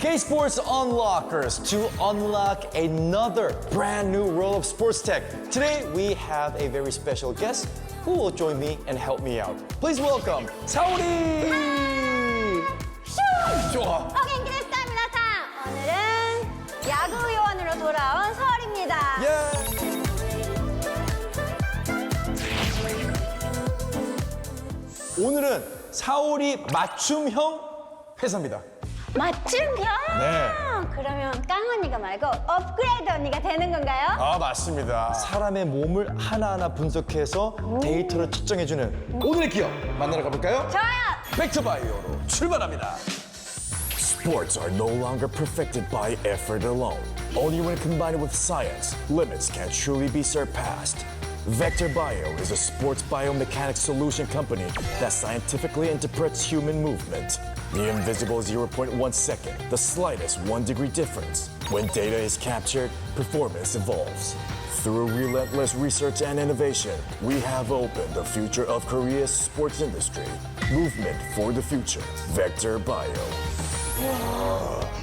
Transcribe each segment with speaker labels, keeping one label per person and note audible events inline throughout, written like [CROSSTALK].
Speaker 1: K Sports Unlockers to unlock another brand new world of sports tech. Today we have a very special guest who will join me and help me out. Please welcome Saori. 좋아.
Speaker 2: 어겐기데스다 미나상 오늘은 야구 요원으로 돌아온 서울입니다.
Speaker 1: 예. 오늘은 사오리 맞춤형 회사입니다.
Speaker 2: 맞춤형?
Speaker 1: 네.
Speaker 2: 그러면 깡 언니가 말고 업그레이드 언니가 되는 건가요?
Speaker 1: 아 맞습니다. 사람의 몸을 하나하나 분석해서 데이터를 측정해주는 오늘의 기업 만나러 가볼까요?
Speaker 2: 좋아요.
Speaker 1: 팩트바이오로 출발합니다.
Speaker 3: Sports are no longer perfected by effort alone. Only when combined with science, limits can truly be surpassed. Vector Bio is a sports biomechanics solution company that scientifically interprets human movement. The invisible 0.1 second, the slightest 1 degree difference. When data is captured, performance evolves. Through relentless research and innovation, we have opened the future of Korea's sports industry. Movement for the future. Vector Bio.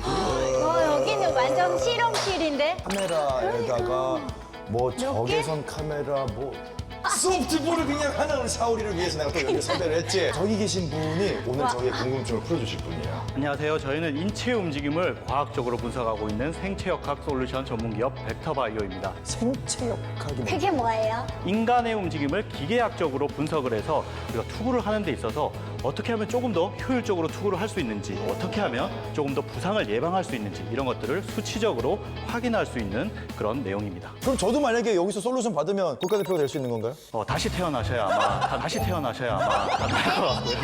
Speaker 2: 어, 여기는 완전 실험실인데?
Speaker 1: 카메라에다가 뭐 적외선 카메라 뭐 소프트볼을 그냥 하나 우리 사오리를 위해서 내가 또 여기 섭외를 했지. 저기 계신 분이 오늘 저희의 궁금증을 풀어주실 분이에요.
Speaker 4: 안녕하세요. 저희는 인체 움직임을 과학적으로 분석하고 있는 생체역학 솔루션 전문기업 벡터바이오입니다.
Speaker 1: 생체역학이 뭐
Speaker 2: 그게 뭐예요?
Speaker 4: 인간의 움직임을 기계학적으로 분석을 해서 우리가 투구를 하는 데 있어서 어떻게 하면 조금 더 효율적으로 투구를 할 수 있는지, 어떻게 하면 조금 더 부상을 예방할 수 있는지 이런 것들을 수치적으로 확인할 수 있는 그런 내용입니다.
Speaker 1: 그럼 저도 만약에 여기서 솔루션 받으면 국가대표가 될 수 있는 건가요?
Speaker 4: 어, 다시 태어나셔야 아마 다- 다시 태어나셔야 아마 것 같고요.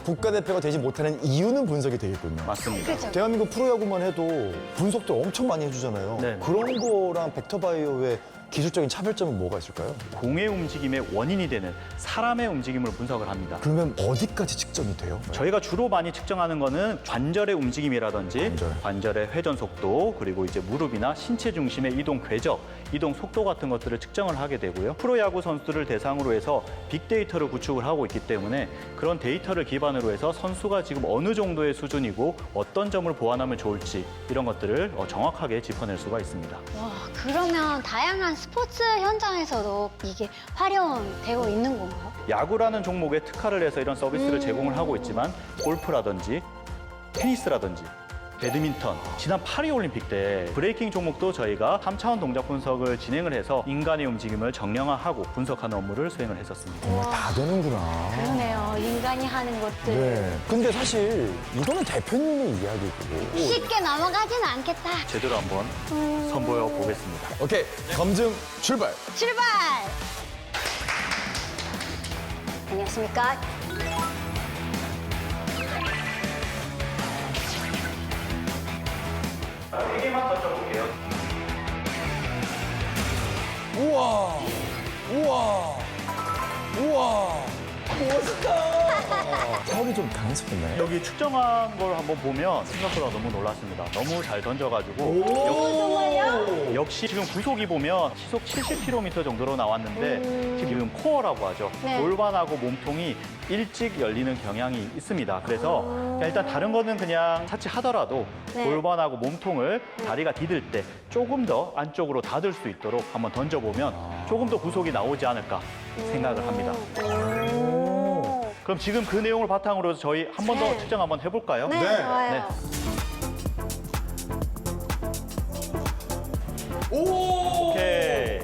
Speaker 4: [LAUGHS]
Speaker 1: 국가대표가 되지 못하는 이유는 분석이 되겠군요.
Speaker 4: 맞습니다.
Speaker 2: 그렇죠.
Speaker 1: 대한민국 프로야구만 해도 분석들 엄청 많이 해주잖아요.
Speaker 4: 네.
Speaker 1: 그런 거랑 벡터바이오의 기술적인 차별점은 뭐가 있을까요?
Speaker 4: 공의 움직임의 원인이 되는 사람의 움직임을 분석을 합니다.
Speaker 1: 그러면 어디까지 측정이 돼요?
Speaker 4: 저희가 주로 많이 측정하는 거는 관절의 움직임이라든지
Speaker 1: 관절.
Speaker 4: 관절 의 회전 속도 그리고 이제 무릎이나 신체 중심의 이동 궤적, 이동 속도 같은 것들을 측정을 하게 되고요. 프로야구 선수들을 대상으로 해서 빅데이터를 구축을 하고 있기 때문에 그런 데이터를 기반으로 해서 선수가 지금 어느 정도의 수준이고 어떤 점을 보완하면 좋을지 이런 것들을 어, 정확하게 짚어낼 수가 있습니다.
Speaker 2: 와, 그러면 다양한 스포츠 현장에서도 이게 활용되고 있는 건가요?
Speaker 4: 야구라는 종목에 특화를 해서 이런 서비스를 제공을 하고 있지만 골프라든지 테니스라든지 배드민턴 지난 파리 올림픽 때 브레이킹 종목도 저희가 3차원 동작 분석을 진행을 해서 인간의 움직임을 정량화하고 분석하는 업무를 수행을 했었습니다.
Speaker 1: 다 되는구나.
Speaker 2: 그러네요. 인간이 하는 것들.
Speaker 1: 네. 근데 사실 이거는 대표님의 이야기고.
Speaker 2: 쉽게 넘어가지는 않겠다.
Speaker 4: 제대로 한번 선보여 보겠습니다.
Speaker 1: 오케이. 검증 출발.
Speaker 2: 출발! 안녕하십니까?
Speaker 4: 세 개만 던져볼게요.
Speaker 1: 우와. 우와. 우와. 멋있다. 처음이 좀 당황스럽나요?
Speaker 4: 여기 측정한 걸 한번 보면 생각보다 너무 놀랐습니다. 너무 잘 던져가지고
Speaker 2: 정말요?
Speaker 4: 역시 지금 구속이 보면 시속 70km 정도로 나왔는데 지금 코어라고 하죠.
Speaker 2: 네.
Speaker 4: 골반하고 몸통이 일찍 열리는 경향이 있습니다. 그래서 일단 다른 거는 그냥 차치하더라도
Speaker 2: 네.
Speaker 4: 골반하고 몸통을 다리가 디딜 때 조금 더 안쪽으로 닫을 수 있도록 한번 던져보면 조금 더 구속이 나오지 않을까 생각을 합니다.
Speaker 2: 오.
Speaker 4: 그럼 지금 그 내용을 바탕으로 해서 저희 한 번 더
Speaker 2: 네.
Speaker 4: 측정 한번 해볼까요?
Speaker 2: 네,
Speaker 1: 네.
Speaker 2: 좋아요.
Speaker 1: 오.
Speaker 4: 오케이.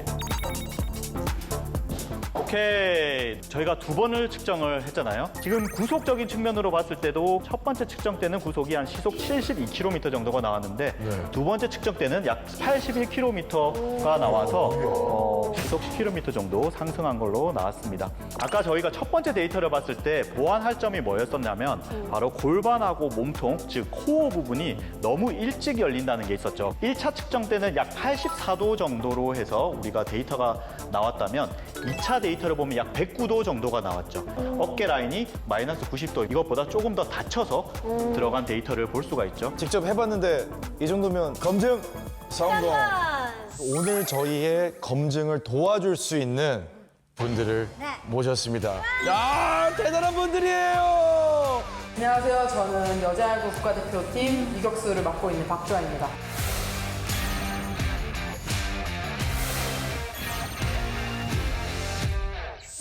Speaker 4: 오케이. 저희가 두 번을 측정을 했잖아요. 지금 구속적인 측면으로 봤을 때도 첫 번째 측정 때는 구속이 한 시속 72km 정도가 나왔는데
Speaker 1: 네.
Speaker 4: 두 번째 측정 때는 약 81km가 나와서 어, 시속 10km 정도 상승한 걸로 나왔습니다. 아까 저희가 첫 번째 데이터를 봤을 때 보완할 점이 뭐였었냐면 바로 골반하고 몸통, 즉 코어 부분이 너무 일찍 열린다는 게 있었죠. 1차 측정 때는 약 84도 정도로 해서 우리가 데이터가 나왔다면 2차 데이터를 보면 약 109도 정도가 나왔죠. 어깨 라인이 마이너스 90도 이것보다 조금 더 낮춰서 들어간 데이터를 볼 수가 있죠.
Speaker 1: 직접 해봤는데 이 정도면 검증 성공.
Speaker 2: 짠!
Speaker 1: 오늘 저희의 검증을 도와줄 수 있는 분들을
Speaker 2: 네.
Speaker 1: 모셨습니다. 야 대단한 분들이에요.
Speaker 5: 안녕하세요. 저는 여자야구 국가대표팀 유격수를 맡고 있는 박주아입니다.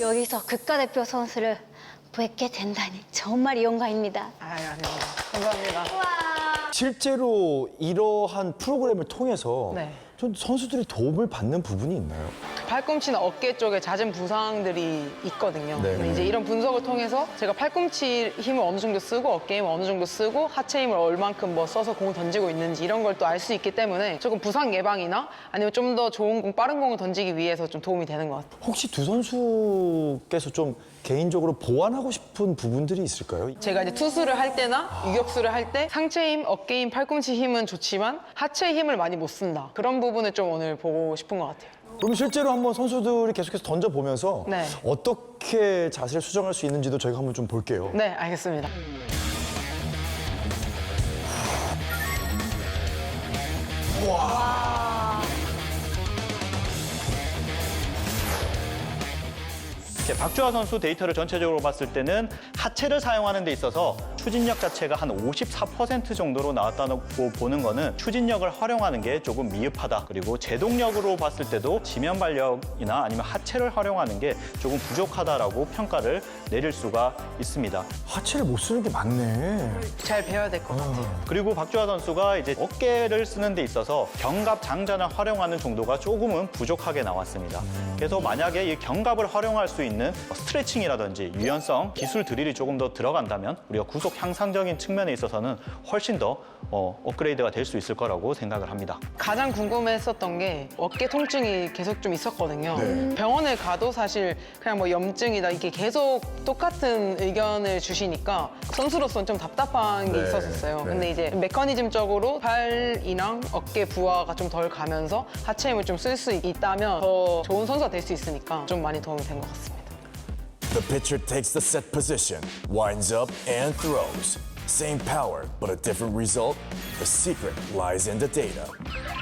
Speaker 2: 여기서 국가대표 선수를 뵙게 된다니 정말 영광입니다.
Speaker 5: 아, 아닙니다. 감사합니다.
Speaker 1: 실제로 이러한 프로그램을 통해서
Speaker 5: 네.
Speaker 1: 좀 선수들이 도움을 받는 부분이 있나요?
Speaker 5: 팔꿈치나 어깨 쪽에 잦은 부상들이 있거든요.
Speaker 1: 네.
Speaker 5: 근데 이제 이런 분석을 통해서 제가 팔꿈치 힘을 어느 정도 쓰고 어깨 힘을 어느 정도 쓰고 하체 힘을 얼만큼 뭐 써서 공을 던지고 있는지 이런 걸 또 알 수 있기 때문에 조금 부상 예방이나 아니면 좀 더 좋은 공, 빠른 공을 던지기 위해서 좀 도움이 되는 것 같아요.
Speaker 1: 혹시 두 선수께서 좀 개인적으로 보완하고 싶은 부분들이 있을까요?
Speaker 5: 제가 이제 투수를 할 때나 유격수를 할 때 상체 힘, 어깨 힘, 팔꿈치 힘은 좋지만 하체 힘을 많이 못 쓴다. 그런 부분을 좀 오늘 보고 싶은 것 같아요.
Speaker 1: 그럼 실제로 한번 선수들이 계속해서 던져보면서
Speaker 5: 네.
Speaker 1: 어떻게 자세를 수정할 수 있는지도 저희가 한번 좀 볼게요.
Speaker 5: 네, 알겠습니다.
Speaker 4: 이렇게 박주하 선수 데이터를 전체적으로 봤을 때는 하체를 사용하는 데 있어서 추진력 자체가 한 54% 정도로 나왔다고 보는 거는 추진력을 활용하는 게 조금 미흡하다. 그리고 제동력으로 봤을 때도 지면 발력이나 아니면 하체를 활용하는 게 조금 부족하다라고 평가를 내릴 수가 있습니다.
Speaker 1: 하체를 못 쓰는 게 많네.
Speaker 5: 잘 배워야 될 것 같아요.
Speaker 4: 그리고 박주하 선수가 이제 어깨를 쓰는 데 있어서 견갑 장전을 활용하는 정도가 조금은 부족하게 나왔습니다. 그래서 만약에 이 견갑을 활용할 수 있는 스트레칭이라든지 유연성 기술 드릴이 조금 더 들어간다면 우리가 구속 향상적인 측면에 있어서는 훨씬 더 어, 업그레이드가 될 수 있을 거라고 생각을 합니다.
Speaker 5: 가장 궁금했었던 게 어깨 통증이 계속 좀 있었거든요. 병원을 가도 사실 그냥 뭐 염증이다 이게 계속 똑같은 의견을 주시니까 선수로서는 좀 답답한 게
Speaker 1: 네.
Speaker 5: 있었어요.
Speaker 1: 네.
Speaker 5: 근데 이제 메커니즘적으로 팔이랑 어깨 부하가 좀 덜 가면서 하체 힘을 좀 쓸 수 있다면 더 좋은 선수가 될 수 있으니까 좀 많이 도움이 된 것 같습니다.
Speaker 3: The pitcher takes the set position, winds up, and throws. Same power, but a different result? The secret lies in the data.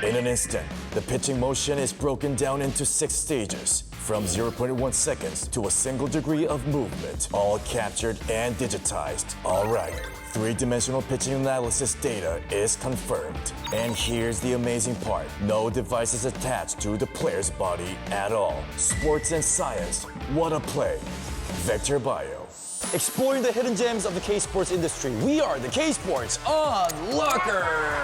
Speaker 3: In an instant, the pitching motion is broken down into six stages, from 0.1 seconds to a single degree of movement, all captured and digitized. All right. Three dimensional pitching analysis data is confirmed. And here's the amazing part no devices attached to the player's body at all. Sports and science, what a play. Vector Bio.
Speaker 1: Exploring the hidden gems of the K-sports industry. We are the K-sports Unlockers.